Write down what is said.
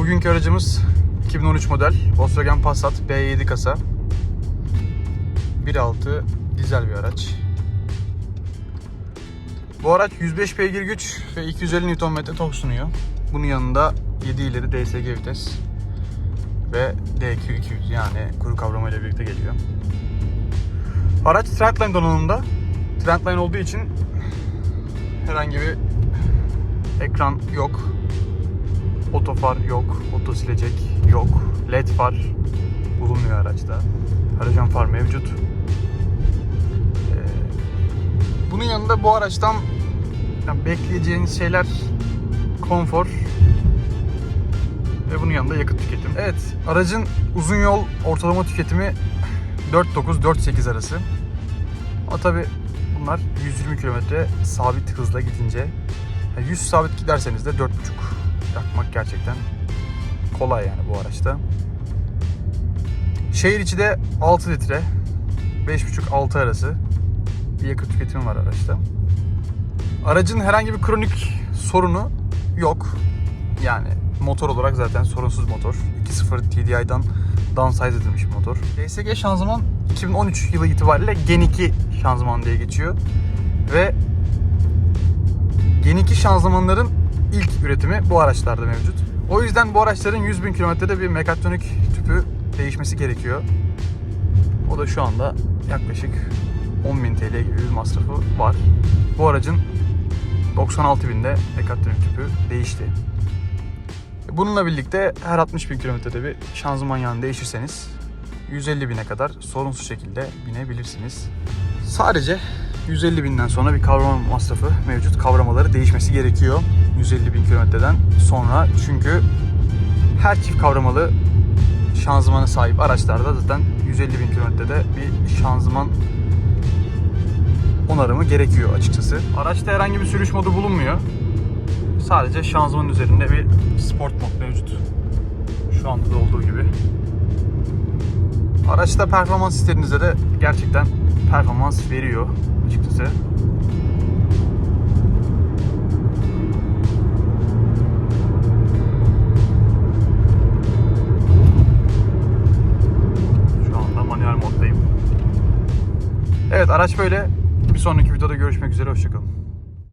Bugünkü aracımız 2013 model Volkswagen Passat B7 kasa. 1.6 dizel bir araç. Bu araç 105 beygir güç ve 250 Nm tork sunuyor. Bunun yanında 7 ileri DSG vites ve DQ200 yani kuru kavrama ile birlikte geliyor. Araç Trendline donanımında. Trendline olduğu için herhangi bir ekran yok. Otofar yok, oto silecek yok, led far bulunmuyor araçta. Halojen far mevcut. Ee, bunun yanında bu araçtan yani bekleyeceğiniz şeyler konfor ve bunun yanında yakıt tüketimi. Evet, aracın uzun yol ortalama tüketimi 4.9-4.8 arası. Ama tabi bunlar 120 km sabit hızla gidince yani 100 sabit giderseniz de 4.5 yakmak gerçekten kolay yani bu araçta. Şehir içi de 6 litre 5.5-6 arası bir yakıt tüketimi var araçta. Aracın herhangi bir kronik sorunu yok. Yani motor olarak zaten sorunsuz motor. 2.0 TDI'dan downsize edilmiş bir motor. DSG şanzıman 2013 yılı itibariyle Gen 2 şanzıman diye geçiyor. Ve Gen 2 şanzımanların ilk üretimi bu araçlarda mevcut. O yüzden bu araçların 100 bin kilometrede bir mekatronik tüpü değişmesi gerekiyor. O da şu anda yaklaşık 10.000 TL gibi bir masrafı var. Bu aracın 96 binde mekatronik tüpü değişti. Bununla birlikte her 60 bin kilometrede bir şanzıman yağını değişirseniz 150 bine kadar sorunsuz şekilde binebilirsiniz. Sadece 150 binden sonra bir kavrama masrafı mevcut. Kavramaları değişmesi gerekiyor 150 bin kilometreden sonra. Çünkü her çift kavramalı şanzımana sahip araçlarda zaten 150 bin kilometrede bir şanzıman onarımı gerekiyor açıkçası. Araçta herhangi bir sürüş modu bulunmuyor. Sadece şanzıman üzerinde bir sport mod mevcut. Şu anda da olduğu gibi. Araçta performans istediğinizde de gerçekten performans veriyor açıkçası. Şu anda manuel moddayım. Evet araç böyle. Bir sonraki videoda görüşmek üzere. Hoşçakalın.